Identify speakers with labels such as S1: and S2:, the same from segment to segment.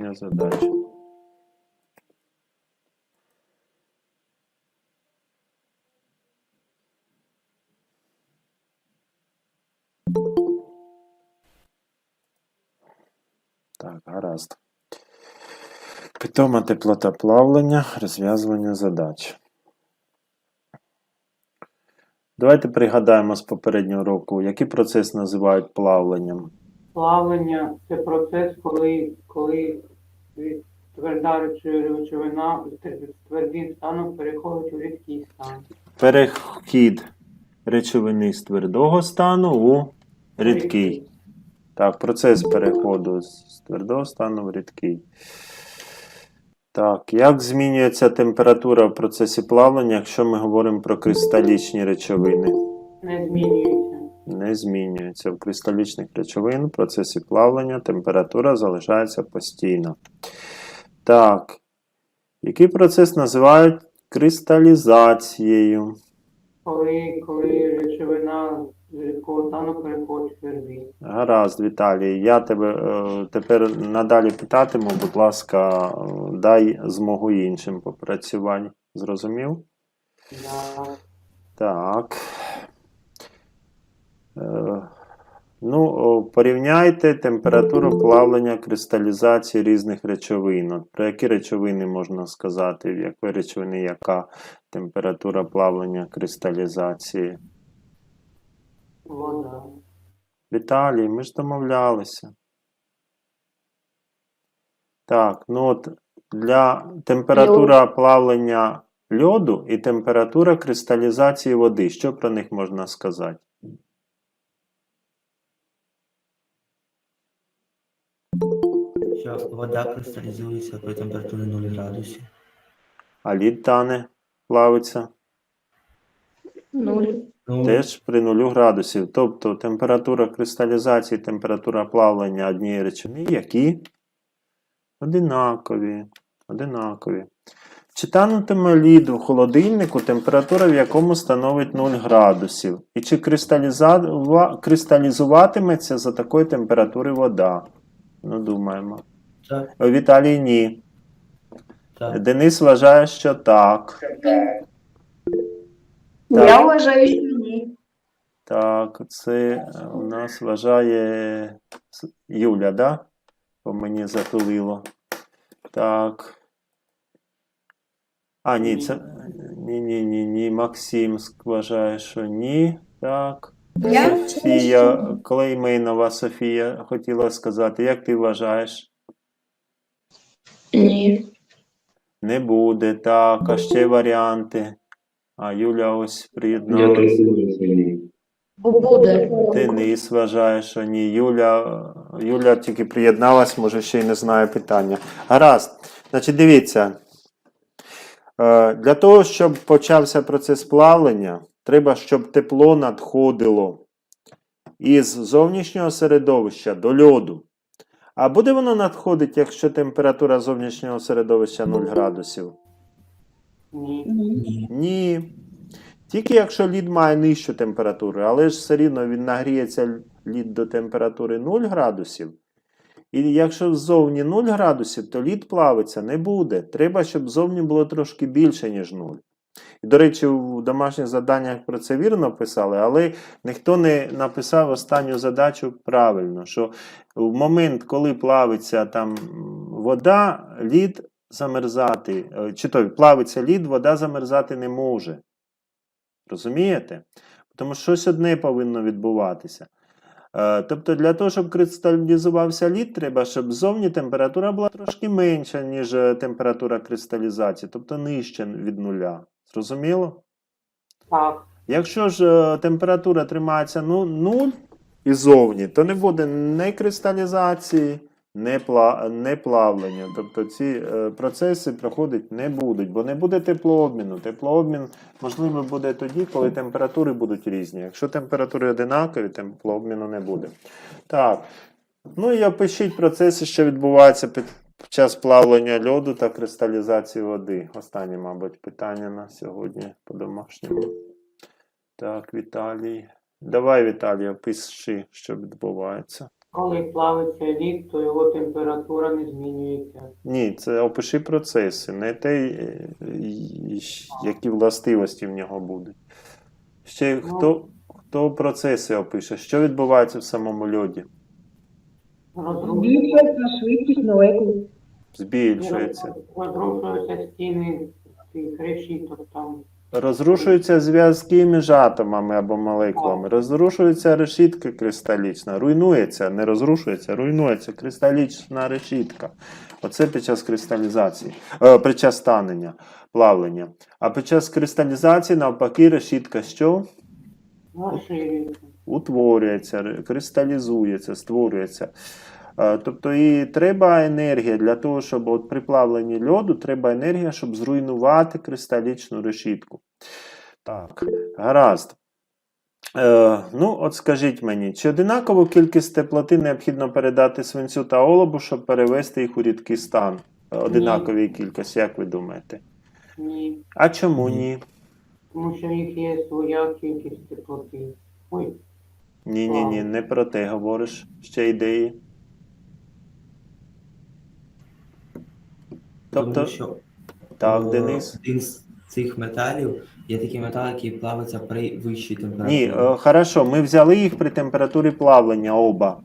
S1: задачі. Так, гаразд. Питома теплота плавлення, розв'язування задач. Давайте пригадаємо з попереднього року, який процес називають плавленням.
S2: Плавлення це процес, коли, коли від- тверда речовина речовина з твердим станом переходить у рідкий стан.
S1: Перехід речовини з твердого стану у рідкий. Так, процес переходу з твердого стану в рідкий. Так, як змінюється температура в процесі плавлення, якщо ми говоримо про кристалічні речовини?
S2: Не змінюється.
S1: Не змінюється. В кристалічних речовин в процесі плавлення температура залишається постійно. Так. Який процес називають кристалізацією?
S2: Коли, коли речовина рідкого стану переходить твердий.
S1: Гаразд, Віталій. Я тебе е, тепер надалі питатиму, будь ласка, дай змогу іншим попрацювати. Зрозумів?
S2: Да.
S1: Так. Е, ну, порівняйте температуру плавлення кристалізації різних речовин. От Про які речовини можна сказати, в якої речовини яка температура плавлення кристалізації?
S2: Вода.
S1: Віталій, ми ж домовлялися. Так, ну от для температура плавлення льоду і температура кристалізації води. Що про них можна сказати?
S3: Що вода кристалізується при температурі 0 градусів.
S1: А лід тане плавиться
S4: Нуль.
S3: Ну,
S1: теж при 0 градусів. Тобто температура кристалізації, температура плавлення однієї речовини, які одинакові. одинакові. В читанутому ліду в холодильнику температура в якому становить 0 градусів. І чи кристалізуватиметься за такої температури вода? Ну, думаємо.
S3: Так,
S1: У Віталій ні.
S3: так.
S1: Денис вважає, що так.
S4: Я вважаю, що ні.
S1: Так, це у нас вважає Юля, да? Бо мені затулило. Так. А, ні, це. Ні, ні, ні, ні. Максим вважає, що ні. Так.
S4: Я
S1: Софія, Клеймейнова Софія хотіла сказати, як ти вважаєш?
S4: Ні.
S1: Не буде. Так, а ще варіанти. А Юля ось приєдналася.
S4: Буде.
S1: Денис вважає, що ні. Юля, Юля тільки приєдналась, може ще й не знає питання. Гаразд. Значить, дивіться. Е, Для того, щоб почався процес плавлення, треба, щоб тепло надходило із зовнішнього середовища до льоду. А буде воно надходити, якщо температура зовнішнього середовища 0 градусів?
S2: Ні.
S3: Ні.
S1: Тільки якщо лід має нижчу температуру, але ж все рівно він нагріється лід до температури 0 градусів. І якщо ззовні 0 градусів, то лід плавиться не буде. Треба, щоб зовні було трошки більше, ніж 0. І, до речі, в домашніх заданнях про це вірно писали, але ніхто не написав останню задачу правильно, що в момент, коли плавиться там вода, лід замерзати, е, чи то плавиться лід, вода замерзати не може. Розумієте? Тому що щось одне повинно відбуватися. Е, Тобто, для того, щоб кристалізувався лід, треба, щоб зовні температура була трошки менша, ніж е, температура кристалізації, тобто нижче від нуля. Зрозуміло?
S2: Так.
S1: Якщо ж е, температура тримається ну, 0 і зовні, то не буде ні кристалізації, ні, пла, ні плавлення. Тобто ці е, процеси проходити не будуть, бо не буде теплообміну. Теплообмін можливо буде тоді, коли температури будуть різні. Якщо температури одинакові, теплообміну не буде. Так. Ну і опишіть процеси, що відбуваються під час плавлення льоду та кристалізації води. Останнє, мабуть, питання на сьогодні по-домашньому. Так, Віталій. Давай, Віталій, опиши, що відбувається.
S2: Коли плавиться лід, то його температура не змінюється.
S1: Ні, це опиши процеси, не те, е, які властивості в нього будуть. Ще
S2: Ну.
S1: хто, хто процеси опише? Що відбувається в самому льоді?
S5: Збільшується швидкість молекул.
S1: Збільшується.
S2: розрушуються стіни цих решіток там.
S1: Розрушуються зв'язки між атомами або молекулами, розрушується решітка кристалічна, руйнується, не розрушується, руйнується кристалічна решітка. Оце під час кристалізації, е, під час станення, плавлення. А під час кристалізації, навпаки, решітка що?
S2: Розширюється.
S1: Утворюється, кристалізується, створюється. Е, Тобто і треба енергія для того, щоб от при плавленні льоду треба енергія, щоб зруйнувати кристалічну решітку. Так, гаразд. Е, ну, от скажіть мені, чи одинакову кількість теплоти необхідно передати свинцю та олобу, щоб перевести їх у рідкий стан? Е, Одинаковій кількості, як ви думаєте?
S2: Ні.
S1: А чому
S3: Ні.
S2: Тому що в них є своя кількість теплоти. Ой,
S1: Ні, ні, ні, не про те говориш. Ще ідеї. Тобто,
S3: Тому що
S1: так,
S3: е,
S1: Денис.
S3: один з цих металів є такий метал, який плавиться при вищій температурі.
S1: Ні, е, хорошо, ми взяли їх при температурі плавлення оба.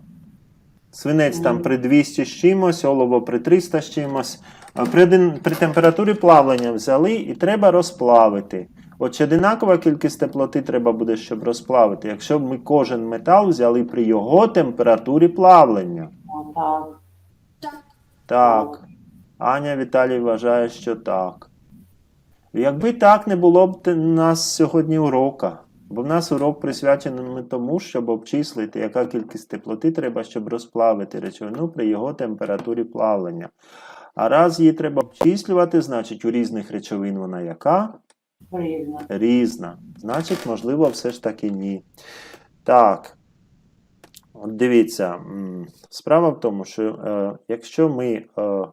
S1: Свинець там при 200 з чимось, олово при 300 з чимось. А При, при температурі плавлення взяли і треба розплавити. От одинакова кількість теплоти треба буде, щоб розплавити, якщо б ми кожен метал взяли при його температурі плавлення.
S2: отак.
S1: Так. Аня Віталій вважає, що так. Якби так не було б те- нас сьогодні урока. Бо в нас урок присвячений тому, щоб обчислити, яка кількість теплоти треба, щоб розплавити речовину при його температурі плавлення. А раз її треба обчислювати, значить у різних речовин вона яка?
S2: Різна.
S1: Значить, можливо, все ж таки ні. Так. От дивіться, справа в тому, що е, якщо ми е,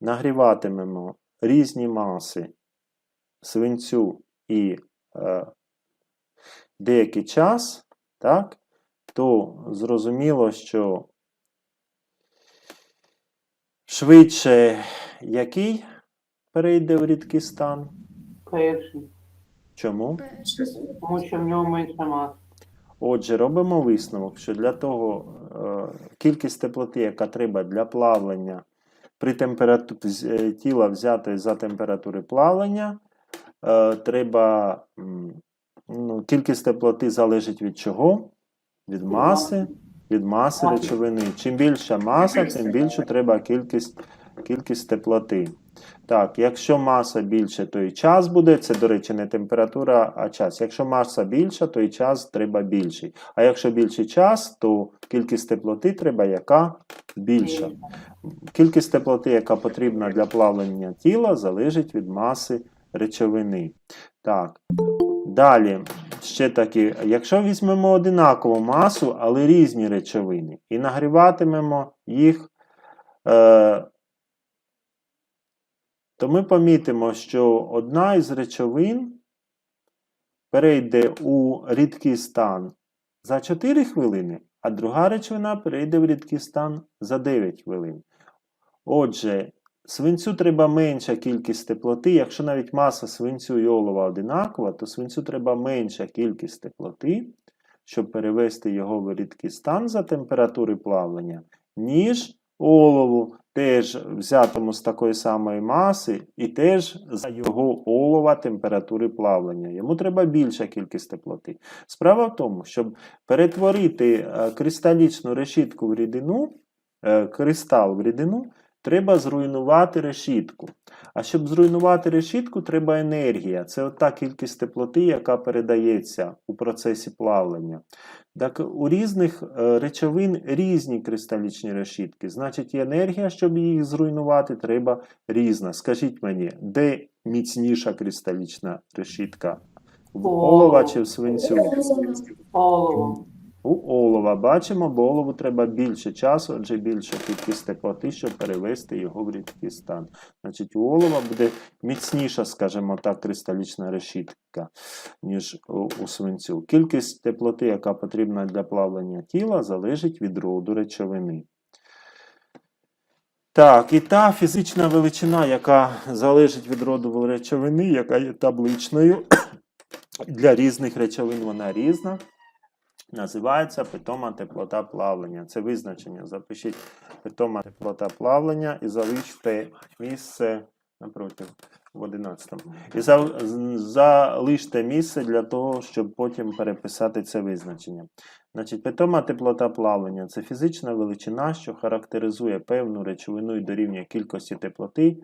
S1: нагріватимемо різні маси свинцю і е, деякий час, так, то зрозуміло, що швидше який перейде в рідкий стан?
S2: Перший.
S1: Чому?
S2: Тому що в нього менше маси.
S1: Отже, робимо висновок, що для того е, кількість теплоти, яка треба для плавлення при температурі тіла взяти за температури плавлення, е, треба ну, кількість теплоти залежить від чого? Від маси, від маси
S2: Маси.
S1: речовини. Чим більша маса, тим більшу треба кількість, кількість теплоти. Так, якщо маса більше, то і час буде. Це, до речі, не температура, а час. Якщо маса більша, то і час треба більший. А якщо більший час, то кількість теплоти треба яка більша. Кількість теплоти, яка потрібна для плавлення тіла, залежить від маси речовини. Так. Далі, ще такі, якщо візьмемо одинакову масу, але різні речовини, і нагріватимемо їх, е, то ми помітимо, що одна із речовин перейде у рідкий стан за 4 хвилини, а друга речовина перейде в рідкий стан за 9 хвилин. Отже, свинцю треба менша кількість теплоти. Якщо навіть маса свинцю і олова одинакова, то свинцю треба менша кількість теплоти, щоб перевести його в рідкий стан за температури плавлення, ніж олову, теж взятому з такої самої маси, і теж за його олова температури плавлення. Йому треба більша кількість теплоти. Справа в тому, щоб перетворити е, кристалічну решітку в рідину, е, кристал в рідину, треба зруйнувати решітку. А щоб зруйнувати решітку, треба енергія. Це от та кількість теплоти, яка передається у процесі плавлення. Так у різних е, речовин різні кристалічні решітки. Значить, енергія, щоб їх зруйнувати, треба різна. Скажіть мені, де міцніша кристалічна решітка? В олова чи в свинцю?
S2: Олово.
S1: У олова бачимо, бо олову треба більше часу, адже більша кількість теплоти, щоб перевести його в рідкий стан. Значить, у олова буде міцніша, скажімо так, кристалічна решітка, ніж у свинцю. Кількість теплоти, яка потрібна для плавлення тіла, залежить від роду речовини. Так, і та фізична величина, яка залежить від роду речовини, яка є табличною, для різних речовин вона різна. Називається питома теплота плавлення. Це визначення. Запишіть питома теплота плавлення і залиште місце напротив в 11. І залиште місце для того, щоб потім переписати це визначення. Значить, питома теплота плавлення це фізична величина, що характеризує певну речовину і дорівнює кількості теплоти,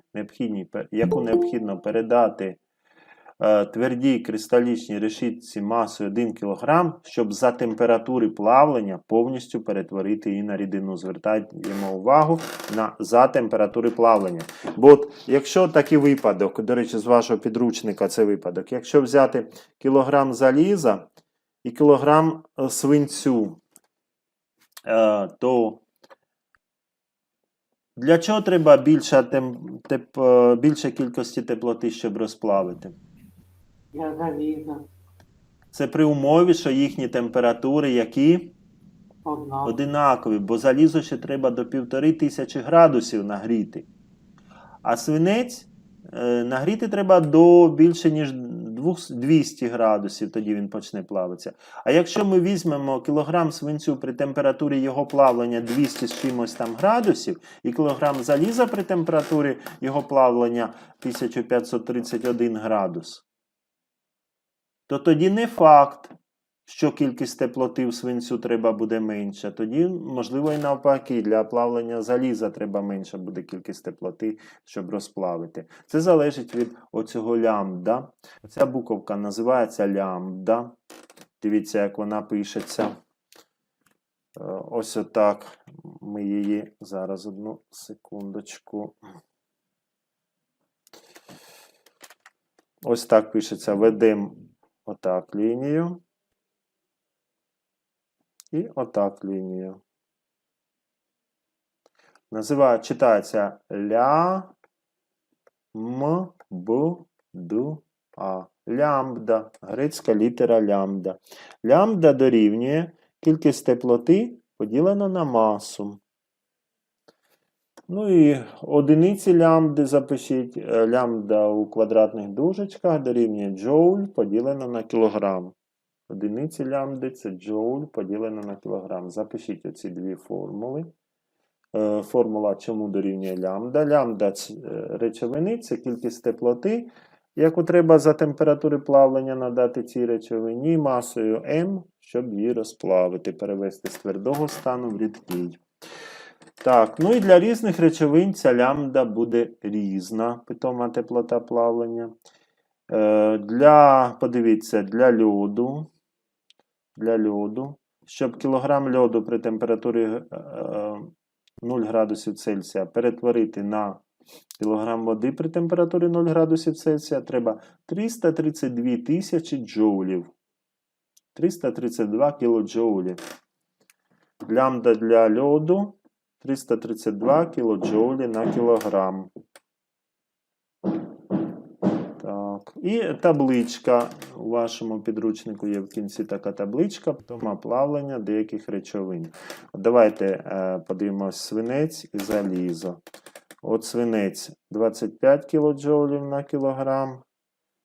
S1: яку необхідно передати твердій кристалічній решітці масою 1 кг, щоб за температури плавлення повністю перетворити її на рідину. Звертаємо увагу на за температури плавлення. Бо от, якщо такий випадок, до речі, з вашого підручника це випадок, якщо взяти кілограм заліза і кілограм е, свинцю, е, то для чого треба більша, тем, теп, е, більша кількості теплоти, щоб розплавити?
S2: Для заліза.
S1: Це при умові, що їхні температури які
S2: Одна.
S1: одинакові, бо залізо ще треба до півтори тисячі градусів нагріти. А свинець е, нагріти треба до більше, ніж 200 градусів, тоді він почне плавитися. А якщо ми візьмемо кілограм свинцю при температурі його плавлення 200 з чимось там градусів, і кілограм заліза при температурі його плавлення 1531 градус, то тоді не факт, що кількість теплоти в свинцю треба буде менша. Тоді, можливо, і навпаки, для плавлення заліза треба менша буде кількість теплоти, щоб розплавити. Це залежить від оцього лямбда. Ця буковка називається лямбда. Дивіться, як вона пишеться. Е, Ось отак. Ми її зараз одну секундочку. Ось так пишеться. Ведемо отак лінію. І отак лінію. Називає, читається ля, м, б, д, а. Лямбда. Грецька літера лямбда. Лямбда дорівнює кількість теплоти поділено на масу. Ну і одиниці лямбди запишіть. Е, Лямбда у квадратних дужечках дорівнює джоуль поділено на кілограм. Одиниці лямбди це джоуль поділено на кілограм. Запишіть оці дві формули. Е, Формула чому дорівнює лямбда. Лямбда е, речовини це кількість теплоти, яку треба за температури плавлення надати цій речовині масою М, щоб її розплавити, перевести з твердого стану в рідкий. Так, ну і для різних речовин ця лямбда буде різна, питома теплота плавлення. Е, Для, подивіться, для льоду, для льоду, щоб кілограм льоду при температурі е, е, 0 градусів Цельсія перетворити на кілограм води при температурі 0 градусів Цельсія, треба 332 тисячі джоулів. 332 кілоджоулі. Лямбда для льоду 332 кілоджоулі на кілограм. Так. І табличка у вашому підручнику є в кінці така табличка, тома плавлення деяких речовин. Давайте е, подивимось свинець і залізо. От свинець 25 кJ на кілограм,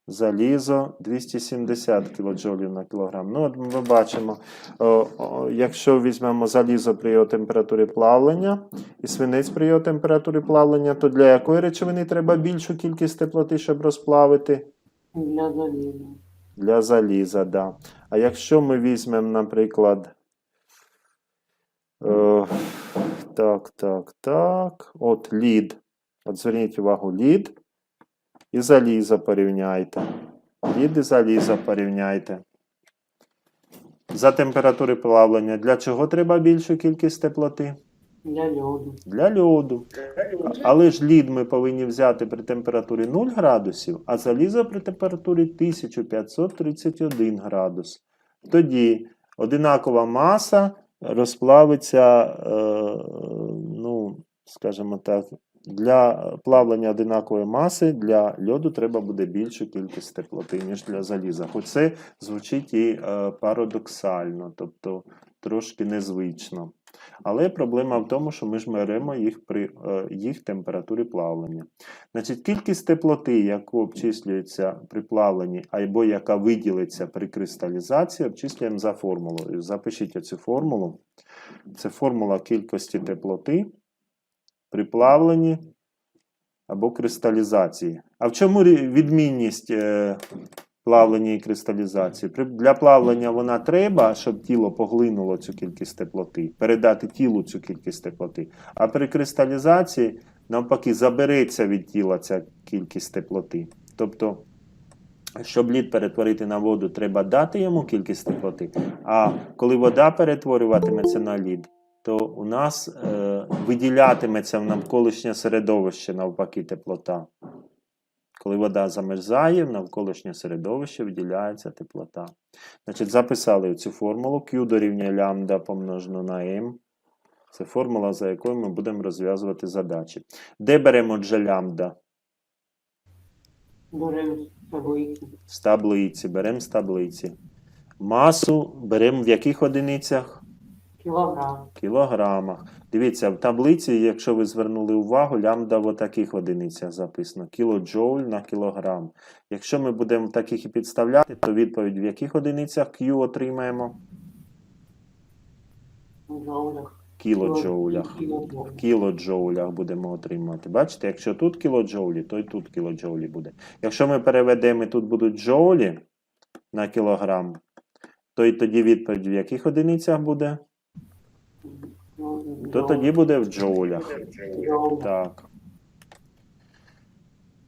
S1: залізо 270 кJ на кілограм. Ну, от ми бачимо, о, о, якщо візьмемо залізо при його температурі плавлення і свинець при його температурі плавлення, то для якої речовини треба більшу кількість теплоти, щоб розплавити?
S2: Для заліза.
S1: Для заліза, да. А якщо ми візьмемо, наприклад. Е, так, так, так. От лід. От зверніть увагу, лід і залізо порівняйте. І залізо порівняйте. За температури плавлення. Для чого треба більшу кількість теплоти?
S2: Для льоду.
S1: Для льоду. Але ж лід ми повинні взяти при температурі 0 градусів, а залізо при температурі 1531 градус. Тоді одинакова маса розплавиться, е, ну, скажімо так, для плавлення одинакової маси для льоду треба буде більшу кількість теплоти, ніж для заліза. Хоч це звучить і е, парадоксально, тобто трошки незвично. Але проблема в тому, що ми ж беремо їх при е, їх температурі плавлення. Значить, кількість теплоти, яку обчислюється при плавленні, або яка виділиться при кристалізації, обчислюємо за формулою. Запишіть цю формулу. Це формула кількості теплоти при плавленні або кристалізації. А в чому відмінність е, плавлення і кристалізації? Для плавлення вона треба, щоб тіло поглинуло цю кількість теплоти, передати тілу цю кількість теплоти. А при кристалізації, навпаки, забереться від тіла ця кількість теплоти. Тобто, щоб лід перетворити на воду, треба дати йому кількість теплоти. А коли вода перетворюватиметься на лід, то у нас е, виділятиметься в навколишнє середовище навпаки теплота. Коли вода замерзає, в навколишнє середовище виділяється теплота. Значить, записали цю формулу Q дорівнює лямбда помножено на m. Це формула, за якою ми будемо розв'язувати задачі. Де беремо отже лямбда?
S2: Беремо з таблиці.
S1: З таблиці. Беремо з таблиці. Масу беремо в яких одиницях?
S2: Кілограм.
S1: кілограмах. Дивіться, в таблиці, якщо ви звернули увагу, лямбда в таких одиницях записано: кілоджоуль на кілограм. Якщо ми будемо таких і підставляти, то відповідь в яких одиницях Q отримаємо?
S2: В джоулях.
S1: Кілоджоулях. В кілоджоулях будемо отримувати. Бачите, якщо тут кілоджоулі, то й тут кілоджоулі буде. Якщо ми переведемо і тут будуть джоулі на кілограм, то й тоді відповідь в яких одиницях буде? То тоді буде в джоулях. Так.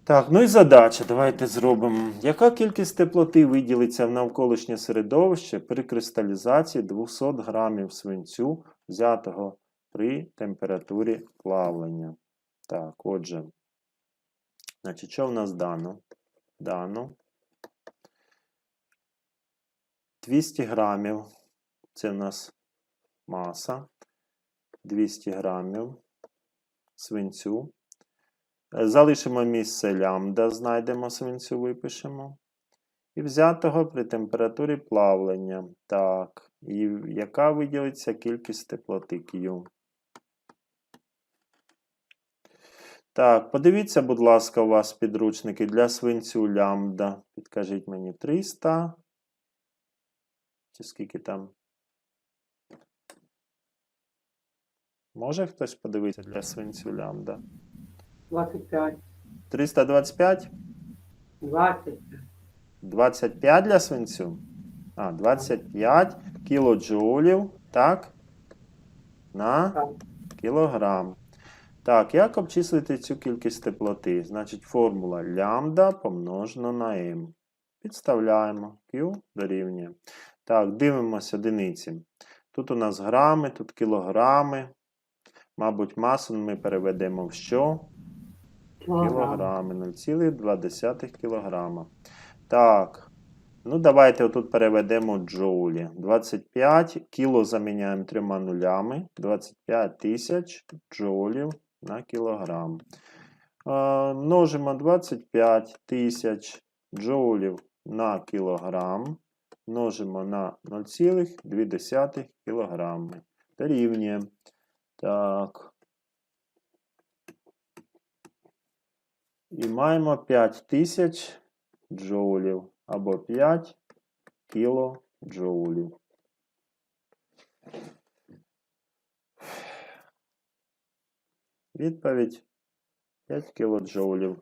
S1: Так, ну і задача. Давайте зробимо. Яка кількість теплоти виділиться в навколишнє середовище при кристалізації 200 грамів свинцю, взятого при температурі плавлення? Так, отже. Значить, що в нас дано? Дано. 200 грамів. Це в нас маса. 200 грамів свинцю. Е, Залишимо місце лямбда, знайдемо свинцю, випишемо. І взятого при температурі плавлення. Так. І яка виділиться кількість теплоти Q? Так, подивіться, будь ласка, у вас підручники для свинцю лямбда. Підкажіть мені 300. Чи скільки там? Може хтось подивитися для свинцю лямбда?
S2: 25.
S1: 325?
S2: 20.
S1: 25 для свинцю? А, 25 кілоджоулів, так? На
S2: Так.
S1: кілограм. Так, як обчислити цю кількість теплоти? Значить, формула лямбда помножено на m. Підставляємо Q дорівнює. Так, дивимося одиниці. Тут у нас грами, тут кілограми. Мабуть, масу ми переведемо в що? Кілограми, 0,2 кілограма. Так. Ну, давайте отут переведемо джоулі. 25 кіло заміняємо трьома нулями. 25 тисяч джоулів на кілограм. Е, множимо 25 тисяч джоулів на кілограм. Множимо на 0,2 кілограми. Дорівнює. Так. І маємо 5000 джоулів або 5 кілоджоулів. Відповідь 5 кілоджоулів.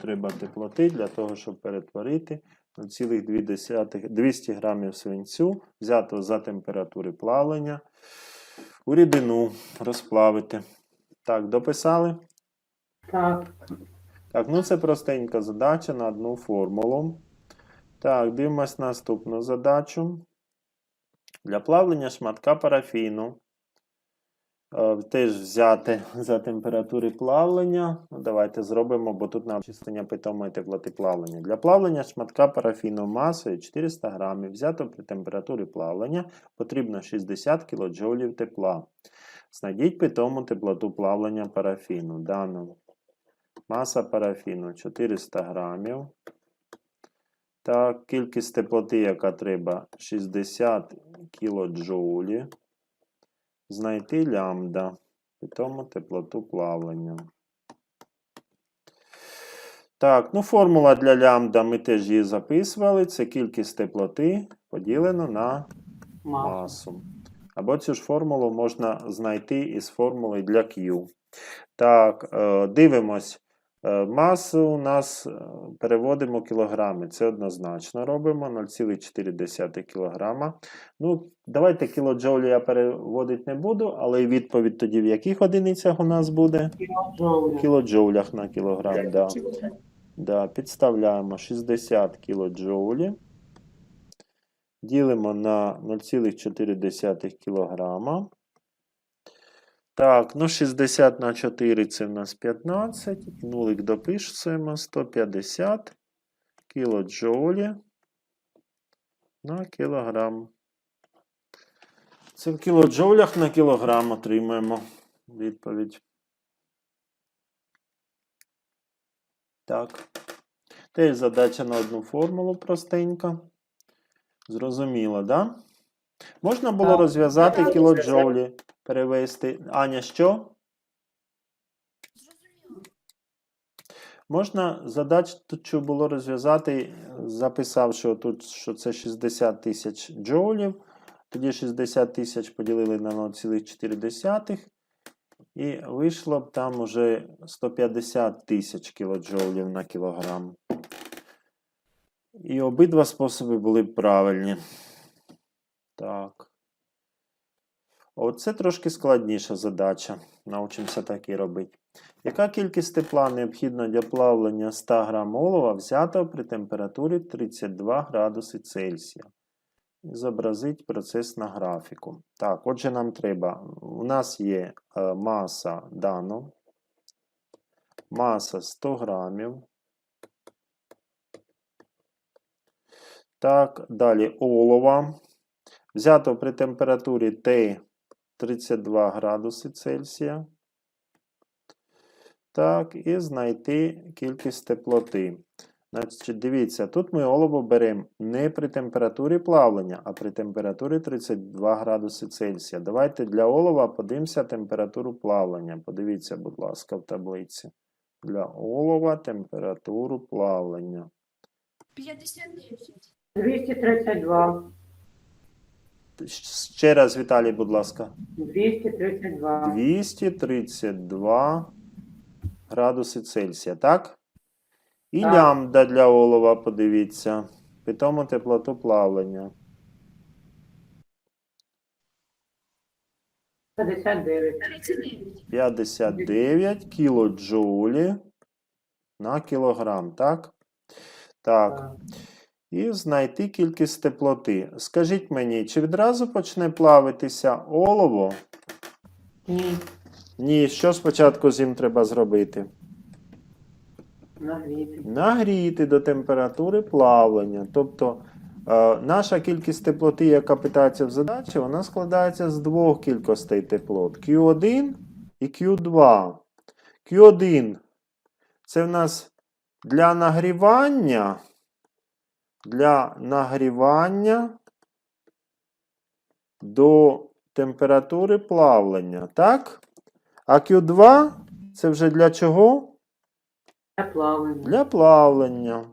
S1: Треба теплоти для того, щоб перетворити 0,2 200 грамів свинцю, взято за температури плавлення, у рідину розплавити. Так, дописали?
S2: Так.
S1: Так, ну це простенька задача на одну формулу. Так, дивимось наступну задачу. Для плавлення шматка парафіну теж взяти за температури плавлення. Ну, давайте зробимо, бо тут нам чистення питомої теплоти плавлення. Для плавлення шматка парафіну масою 400 грамів, взято при температурі плавлення, потрібно 60 кJ тепла. Знайдіть питому теплоту плавлення парафіну. Дану маса парафіну 400 грамів. Так, кількість теплоти, яка треба 60 кілоджоулі. Знайти лямбда, питому теплоту плавлення. Так, ну формула для лямбда ми теж її записували. Це кількість теплоти поділено на
S2: Масу.
S1: масу. Або цю ж формулу можна знайти із формули для Q. Так, е, дивимось. Е, Масу у нас е, переводимо кілограми. Це однозначно робимо 0,4 кг. Ну, давайте кілоджоулі я переводити не буду, але й відповідь тоді в яких одиницях у нас буде?
S2: Кілоджоулі.
S1: В кілоджоулях на кілограм. Да. Да, підставляємо 60 кілоджоулі. Ділимо на 0,4 кг. Так, ну 60 на 4 це в нас 15. Нулик допишемо 150 кілоджоулі на кілограм. Це в кілоджоулях на кілограм отримаємо відповідь. Так. Теж задача на одну формулу простенька. Зрозуміло, да? Можна було
S2: Так.
S1: розв'язати кілоджоулі, перевести. Аня, що? Можна задачу було розв'язати, записавши тут, що це 60 тисяч джоулів. Тоді 60 тисяч поділили на 0,4. І вийшло б там уже 150 тисяч кілоджоулів на кілограм. І обидва способи були б правильні. Так. Оце трошки складніша задача. Научимося так і робити. Яка кількість тепла необхідна для плавлення 100 грам олова взята при температурі 32 градуси Цельсія? Зобразить процес на графіку. Так, отже, нам треба. У нас є е, маса дану. Маса 100 грамів. Так, далі олова. Взято при температурі Т 32 градуси Цельсія. Так, і знайти кількість теплоти. Значить, дивіться, тут ми олово беремо не при температурі плавлення, а при температурі 32 градуси Цельсія. Давайте для олова подивимося температуру плавлення. Подивіться, будь ласка, в таблиці. Для олова температуру плавлення.
S4: 59.
S2: 232.
S1: Ще раз, Віталій, будь ласка.
S2: 232.
S1: 232 градуси Цельсія, так? І
S2: Так.
S1: лямбда для олова, подивіться. Питому теплоту плавлення.
S2: 59.
S1: 59 кілоджоулі на кілограм, так? Так.
S2: Так.
S1: І знайти кількість теплоти. Скажіть мені, чи відразу почне плавитися олово?
S2: Ні.
S1: Ні, що спочатку з ним треба зробити?
S2: Нагріти.
S1: Нагріти до температури плавлення. Тобто е, наша кількість теплоти, яка питається в задачі, вона складається з двох кількостей теплот: Q1 і Q2. Q1 це в нас для нагрівання. Для нагрівання до температури плавлення. Так? А Q2 це вже для чого?
S2: Для плавлення.
S1: Для плавлення.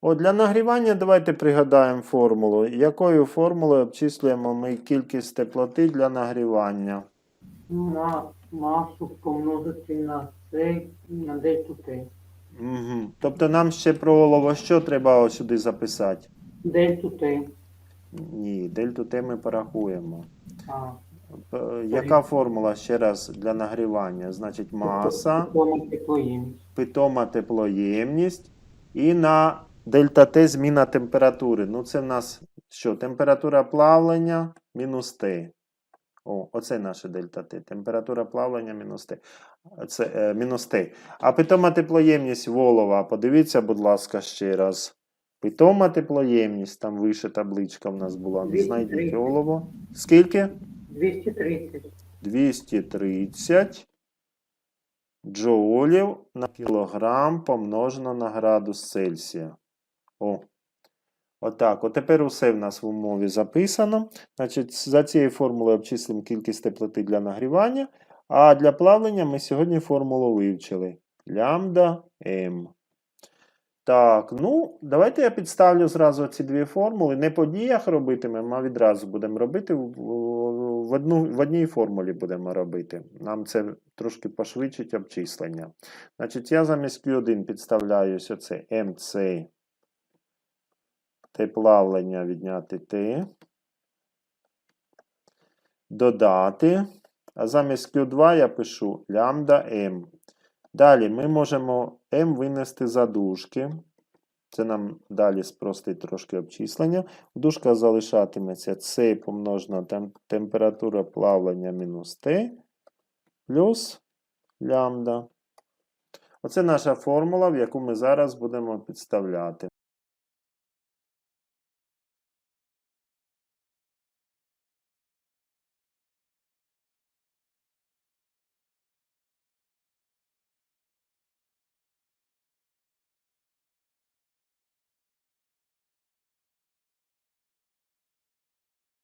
S1: От для нагрівання давайте пригадаємо формулу. Якою формулою обчислюємо ми кількість теплоти для нагрівання?
S2: На масу помножити на С на дельту Т.
S1: Угу. Тобто нам ще про олово що треба ось сюди записати?
S2: Дельту Т.
S1: Ні, дельту Т ми порахуємо.
S2: А.
S1: Е, Яка формула ще раз для нагрівання? Значить, маса,
S2: Питома теплоємність.
S1: питома теплоємність і на дельта Т зміна температури. Ну, це в нас що? Температура плавлення мінус Т. О, оце наше дельта Т. Температура плавлення мінус Т. Це е, мінус Т. А питома теплоємність волова. Подивіться, будь ласка, ще раз. Питома теплоємність, там вище табличка в нас була. Ну, Знайдіть
S2: 230.
S1: олово. Скільки?
S2: 230.
S1: 230 джоулів на кілограм помножено на градус Цельсія. О. Отак. От тепер усе в нас в умові записано. Значить, за цією формулою обчислимо кількість теплоти для нагрівання. А для плавлення ми сьогодні формулу вивчили. Лямбда М. Так, ну, давайте я підставлю зразу ці дві формули. Не по діях робитимемо, а відразу будемо робити. В, одну, в одній формулі будемо робити. Нам це трошки пошвидшить обчислення. Значить, я замість Q1 підставляю ось оце MC. Т плавлення відняти Т. Додати. А замість Q2 я пишу лямбда М. Далі ми можемо m винести за дужки. Це нам далі спростить трошки обчислення. В залишатиметься C помножена температура плавлення мінус T плюс лямбда. Оце наша формула, в яку ми зараз будемо підставляти.